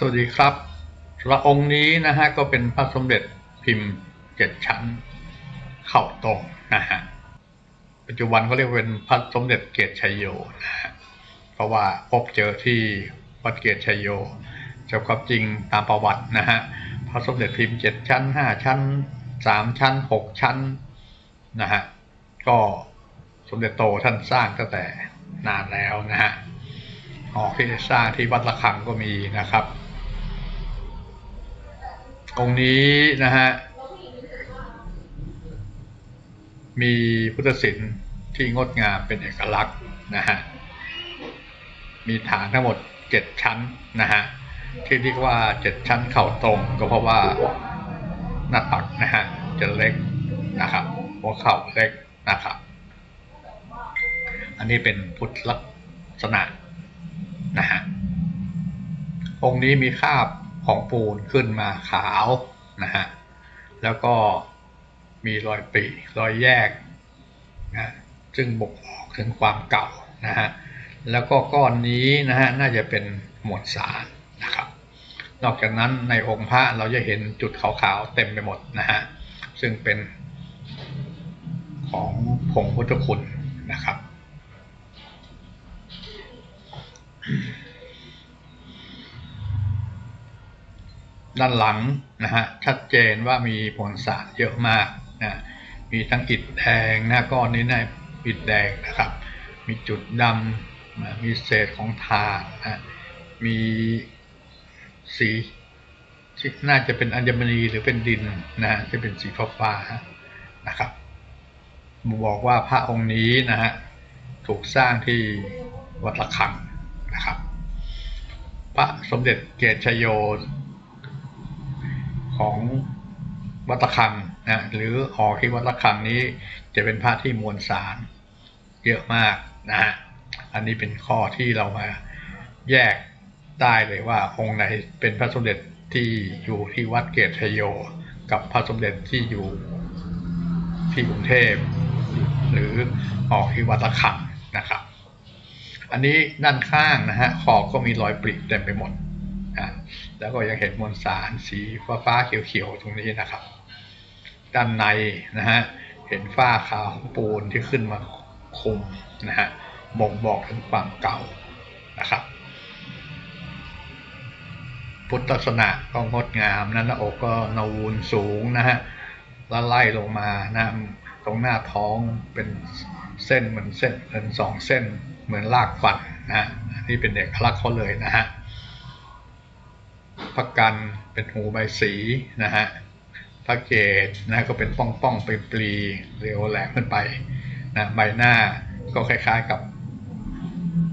สวัสดีครับพระองค์นี้นะฮะก็เป็นพระสมเด็จพิมพ์เจ็ดชั้น เข่าตรงนะฮะปัจจุบันก็เรียกเป็นพระสมเด็จเกตชัยโยนะฮะเพราะว่าพบเจอที่วัดเกตชัยโยจากความจริงตามประวัตินะฮะพระสมเด็จพิมพ์เจ็ดชั้นห้าชั้นสามชั้นหกชั้นนะฮะก็สมเด็จโตท่านสร้างตั้งแต่นานแล้วนะฮะออกที่สร้างที่วัดระฆังก็มีนะครับ องนี้นะฮะ มีพุทธศิลป์ที่งดงามเป็นเอกลักษณ์นะฮะ มีฐานทั้งหมดเจ็ดชั้นนะฮะ ที่เรียกว่าเจ็ดชั้นเข่าตรงก็เพราะว่าหน้าตักนะฮะจะเล็กนะครับหัวเข่าเล็กนะครับ อันนี้เป็นพุทธลักษณะนะฮะองค์นี้มีคาบ ของปูนขึ้นมาขาวนะฮะแล้วก็มีรอยปริรอยแยกนะซึ่งบ่งบอกถึงความเก่านะฮะแล้วก็ก้อนนี้นะฮะน่าจะเป็นมวลสารนะครับนอกจากนั้นในองค์พระเราจะเห็นจุดขาวๆเต็มไปหมดนะฮะซึ่งเป็นของผงพุทธคุณนะครับ ด้านหลังนะฮะชัดเจนว่ามีมวลสารเยอะมากนะมีทั้งอิฐแดงหน้าก้อนนี้นะอิฐแดงนะครับ มีจุดดำนะมีเศษของทางนะมีสีที่น่าจะเป็นอัญมณีหรือเป็นดินนะฮะเป็นสีฟ้าๆนะครับบอกว่าพระองค์นี้นะฮะถูกสร้างที่วัดระฆังนะครับ พระสมเด็จเกตชโย ของวัดระฆังนะหรือหอที่วัดระฆังนี้จะเป็นพระที่มวลสารเยอะมากนะฮะอันนี้เป็นข้อที่เรามาแยกได้เลยว่าองค์ไหนเป็นพระสมเด็จที่อยู่ที่วัดเกตชโย กับพระสมเด็จที่อยู่ที่กรุงเทพ หรือหอที่วัดระฆังนะครับ อันนี้ด้านข้างนะฮะขอก็มีรอยปริเต็มไปหมดนะ แล้วก็ยังเห็นมวลสารสีฟ้าฟ้าๆเขียวๆตรงนี้นะครับ ด้านในนะฮะเห็นฝ้าขาวปูนที่ขึ้นมาคุมนะฮะบ่งบอกถึงความเก่านะครับ พุทธลักษณะก็งดงามนะหน้าอกก็นูนสูงนะฮะแล้วไล่ลงมานะตรงหน้าท้องเป็นเส้นเหมือนเส้นเป็นสองเส้นเหมือนลากฟันนะฮะนี่เป็นเอกลักษณ์เขาเลยนะฮะ ระกันเป็นหูใบสีนะฮะพระเกศนะก็เป็นป้องป้องๆปปลีเรียวแหลมขึ้นไปนะใบหน้าก็คล้ายๆกับ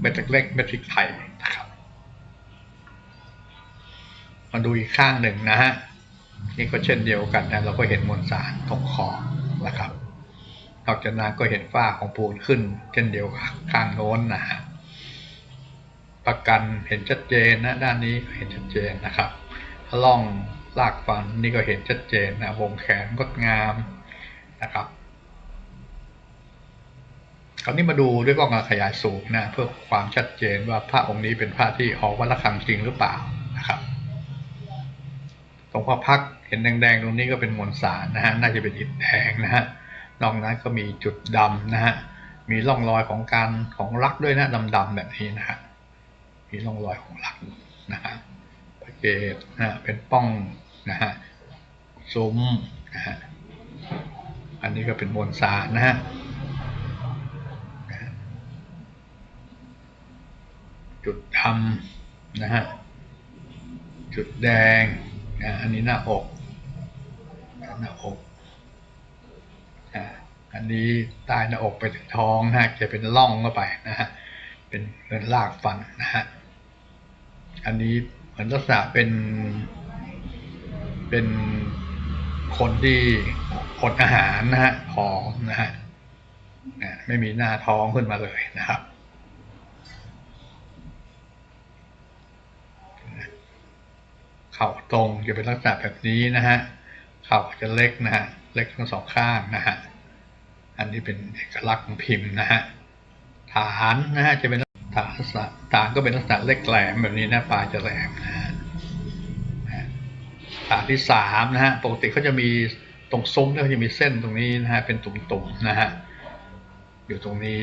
เม็ดเล็กเม็ดพริกไทยนะครับมาดูอีกข้างหนึ่งนะฮะนี่ก็เช่นเดียวกันนะเราก็เห็นมวลสารตรงคอนะครับนอกจากนั้นก็เห็นฝ้าของปูนขึ้น เช่นเดียวกับข้างโน้นนะฮะ ประกันเห็นชัดเจนนะด้านนี้เห็นชัดเจนนะครับล่องลากฟันนี่ก็เห็นชัดเจนนะวงแขนงดงามนะครับคราวนี้มาดูด้วยกล้องขยายสูงนะเพื่อความชัดเจนว่าพระองค์นี้เป็นพระที่ออกวัดระฆังจริงหรือเปล่านะครับ ตรงพระพักเห็นแดงๆตรงนี้ก็เป็นมวลสารนะฮะน่าจะเป็นอิฐแดงนะฮะนอกนั้นก็มีจุดดำนะฮะมีร่องรอยของการของรักด้วยนะดำๆแบบนี้นะฮะ มีร่องรอยของรักนะฮะพระเกศนะเป็นป้องนะฮะซุ้มนะฮะอันนี้ก็เป็นมวลสารนะฮะจุดดำนะฮะจุดแดงนะอันนี้หน้าอกหน้าอกอันนี้ใต้หน้าอกไปถึงท้องนะฮะจะเป็นร่องเข้าไปนะฮะเป็นเหมือนลากฟันนะฮะ อันนี้เหมือนลักษณะเป็นเป็นคนที่อดอาหารนะฮะผอมนะฮะนะไม่มีหน้าท้องขึ้นมาเลยนะครับ เข่าตรงจะเป็นลักษณะแบบนี้นะฮะ เข่าจะเล็กนะฮะ เล็กทั้งสองข้างนะฮะ อันนี้เป็นเอกลักษณ์ของพิมพ์นะฮะ ฐานนะฮะจะเป็น ฐานลักษณะฐานก็เป็นลักษณะเล็กแหลมแบบนี้นะปลายจะแหลมนะฮะฐาที่สามนะฮะปกติเขาจะมีตรงซุ้มเนี่ยเขาจะมีเส้นตรงนี้นะฮะเป็นตุ่มๆนะฮะอยู่ตรงนี้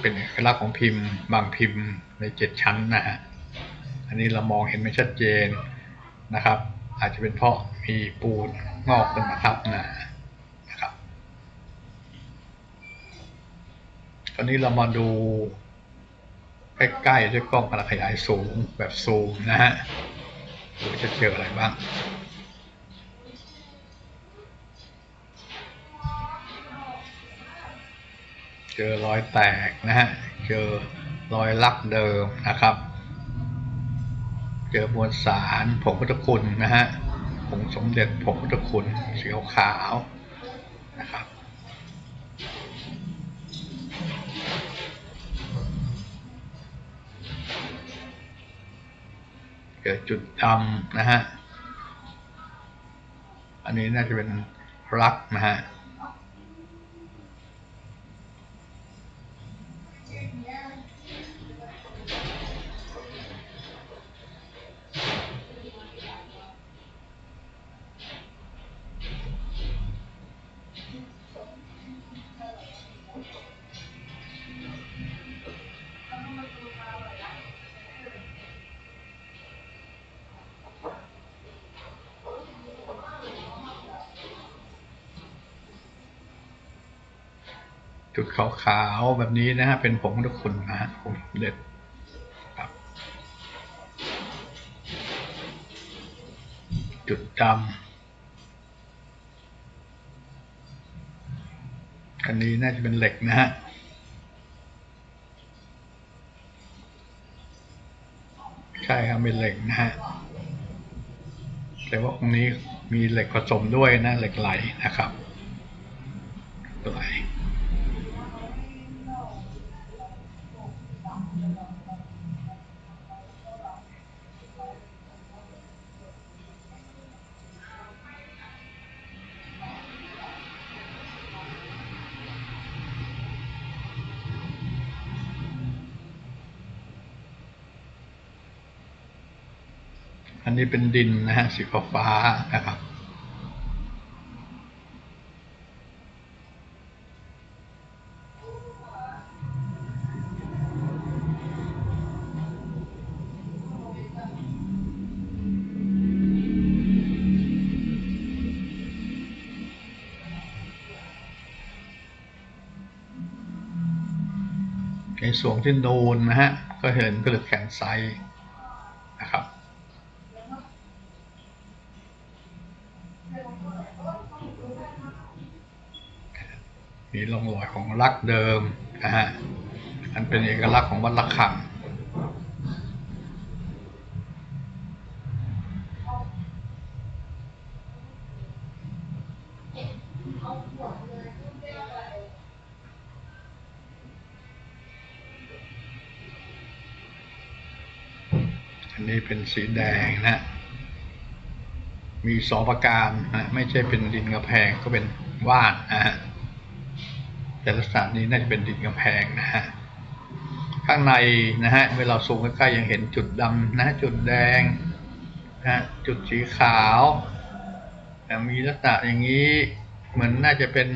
เป็นเอกลักษณ์ของพิมพ์บางพิมพ์ในเจ็ดชั้นนะฮะอันนี้เรามองเห็นไม่ชัดเจนนะครับ อาจจะเป็นเพราะมีปูนงอกขึ้นมาทับนะนะครับ ตอนนี้เรามาดู ใกล้ๆด้วยกล้องขนาดขยายสูงแบบซูมนะฮะดูจะเจออะไรบ้างเจอรอยแตกนะฮะ เจอรอยลักเดิมนะครับ เจอมวลสารผงพุทธคุณนะฮะผงสมเด็จผงพุทธคุณสีขาว เกิดจุดดำนะฮะ อันนี้น่าจะเป็นรักนะฮะ จุดขาวๆแบบนี้นะฮะเป็นผงทุกคุณนะฮะผงเด็ดครับ จุดดำอันนี้น่าจะเป็นเหล็กนะฮะใช่ครับเป็นเหล็กนะฮะแต่ว่าตรงนี้มีเหล็กผสมด้วยนะเหล็กไหลนะครับไหล อันนี้เป็นดินนะฮะสีฟ้านะครับในส่วนที่นูนนะฮะ ก็เห็นผลึกแขนไซส์นะครับ มีร่องรอยของลักเดิมนะฮะอันเป็นเอกลักษณ์ของวัดระฆังอันนี้เป็นสีแดงนะมีสองประการนะไม่ใช่เป็นดินกระแพงก็เป็นว่านนะฮะ แต่ลักษณะนี้น่าจะเป็นดินกำแพงนะฮะข้างในนะฮะเวลาซูมใกล้ๆยังเห็นจุดดำนะจุดแดงนะจุดสีขาวแต่มีลักษณะอย่างนี้เหมือนน่าจะเป็น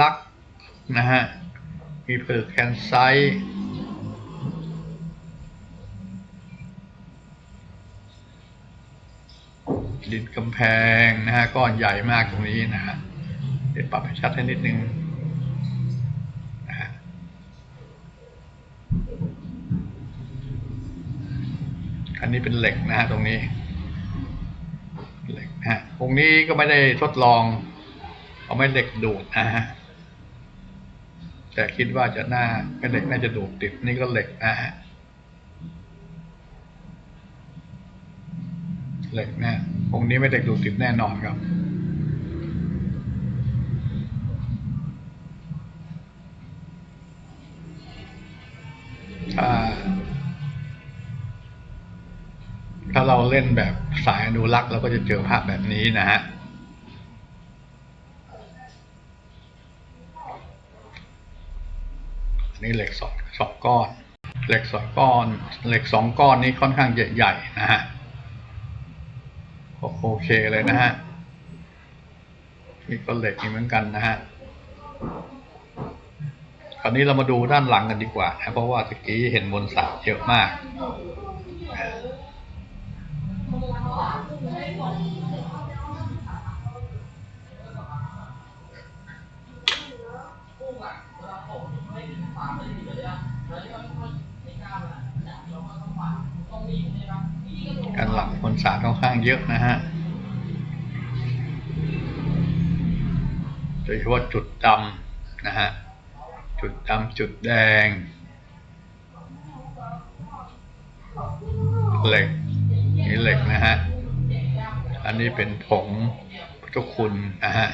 ลักนะฮะมีเปลือกแคนไซต์ดินกำแพงนะฮะก้อนใหญ่มากตรงนี้นะฮะเดี๋ยวปรับให้ชัดให้นิดนึง นะฮะ อันนี้เป็นเหล็กนะฮะตรงนี้เหล็กนะฮะตรงนี้ก็ไม่ได้ทดลอง เอาไม่เหล็กดูดนะฮะแต่คิดว่าจะน่าเป็นเหล็กน่าจะดูดติดนี่ก็เหล็กนะฮะเหล็กนะองค์นี้ไม่เหล็กดูดติดแน่นอนครับถ้า ถ้าเราเล่นแบบสายอนุรักษ์เราก็จะเจอภาพแบบนี้นะฮะอันนี้เหล็กสองสองก้อน เหล็กสองก้อน เหล็กสองก้อนนี้ค่อนข้างใหญ่ๆนะฮะโอเคเลยนะฮะนี่ก็เหล็กอีกเหมือนกันนะฮะคราวนี้เรามาดูด้านหลังกันดีกว่านะเพราะว่าตะกี้เห็นมวลสารเยอะมาก การหลังมวลสารค่อนข้างเยอะนะฮะโดยเฉพาะจุดดำนะฮะ จุดดำจุดแดง เหล็กนี่เหล็กนะฮะ อันนี้เป็นผงพุทธคุณนะฮะ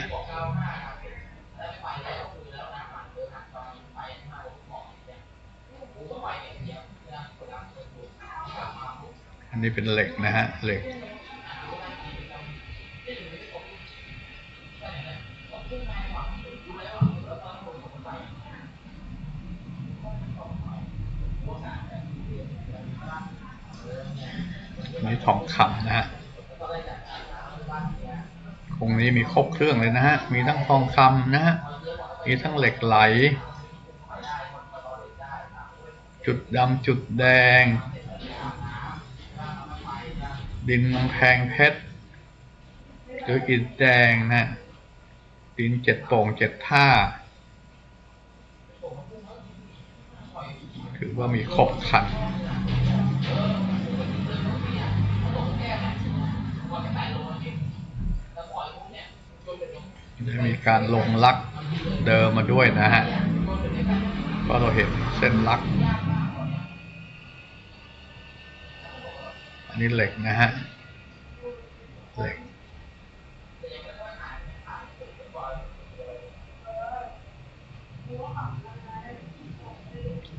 อันนี้เป็นเหล็กนะฮะเหล็ก อันนี้ทองคำนะฮะ คงนี้มีครบเครื่องเลยนะฮะ มีทั้งทองคำนะฮะ มีทั้งเหล็กไหล จุดดำจุดแดง ดินกำแพงเพชรหรืออิฐแดงนะดินเจ็ดโป่งเจ็ดท่า ถือว่ามีครบคัน ได้มีการลงลักเดิมมาด้วยนะฮะก็เราเห็นเส้นลัก อันนี้เหล็กนะฮะ เหล็ก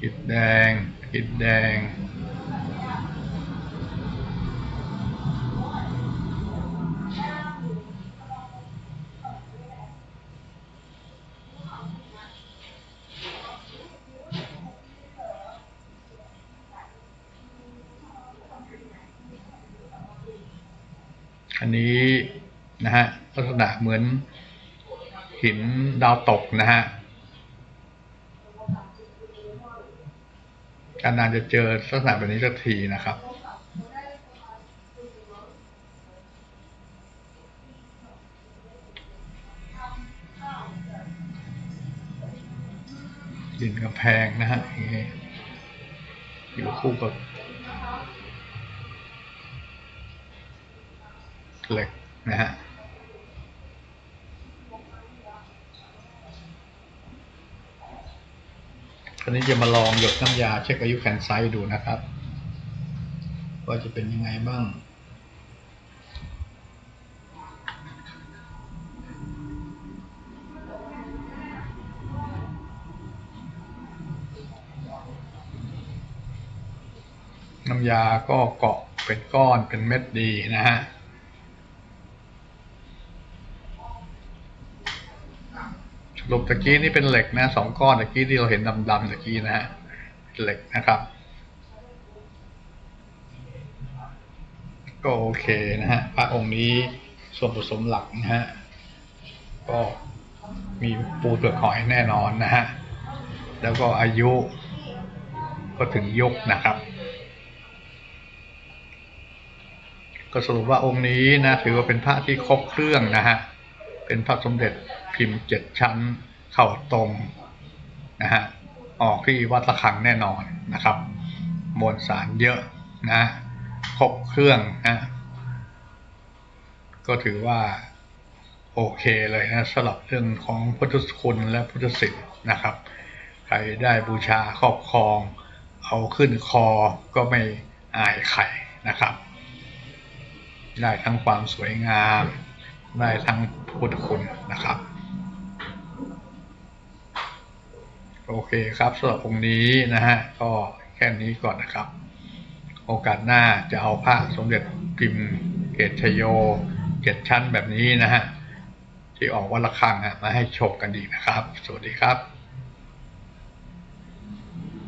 อิฐแดงอิฐแดง เหมือนหินดาวตกนะฮะการนานจะเจอลักษณะแบบนี้สักทีนะครับ ดินกำแพงนะฮะอย่างงี้อยู่คู่กับเหล็กนะฮะ คราวนี้จะมาลองหยดน้ำยาเช็คอายุแคนไซต์ดูนะครับ ว่าจะเป็นยังไงบ้างน้ำยาก็เกาะเป็นก้อนเป็นเม็ดดีนะฮะ รุปตะกี้นี่เป็นเหล็กนะสองก้อนตะกี้ที่เราเห็นดำๆตะกี้นะฮะเป็นเหล็กนะครับ ก็โอเคนะฮะพระองค์นี้ส่วนผสมหลักนะฮะก็มีปูเปลือกหอยแน่นอนนะฮะแล้วก็อายุก็ถึงยุคนะครับ ก็สรุปว่าองค์นี้นะถือว่าเป็นพระที่ครบเครื่องนะฮะเป็นพระสมเด็จ พิมพ์เจ็ดชั้น เข่าตรงนะฮะออกที่วัดระฆังแน่นอนนะครับ มวลสารเยอะนะครบเครื่องนะก็ถือว่าโอเคเลยนะสำหรับเรื่องของพุทธคุณและพุทธศิลป์นะครับ ใครได้บูชาครอบครอง เอาขึ้นคอก็ไม่อายใครนะครับ ได้ทั้งความสวยงาม ได้ทั้งพุทธคุณนะครับ โอเคครับสำหรับองค์นี้นะฮะก็แค่นี้ก่อนนะครับ โอกาสหน้าจะเอาพระสมเด็จพิมพ์เกตชโยเกตชั้นแบบนี้นะฮะที่ออกวัดระฆังมาให้ชมกันดีนะครับ สวัสดีครับ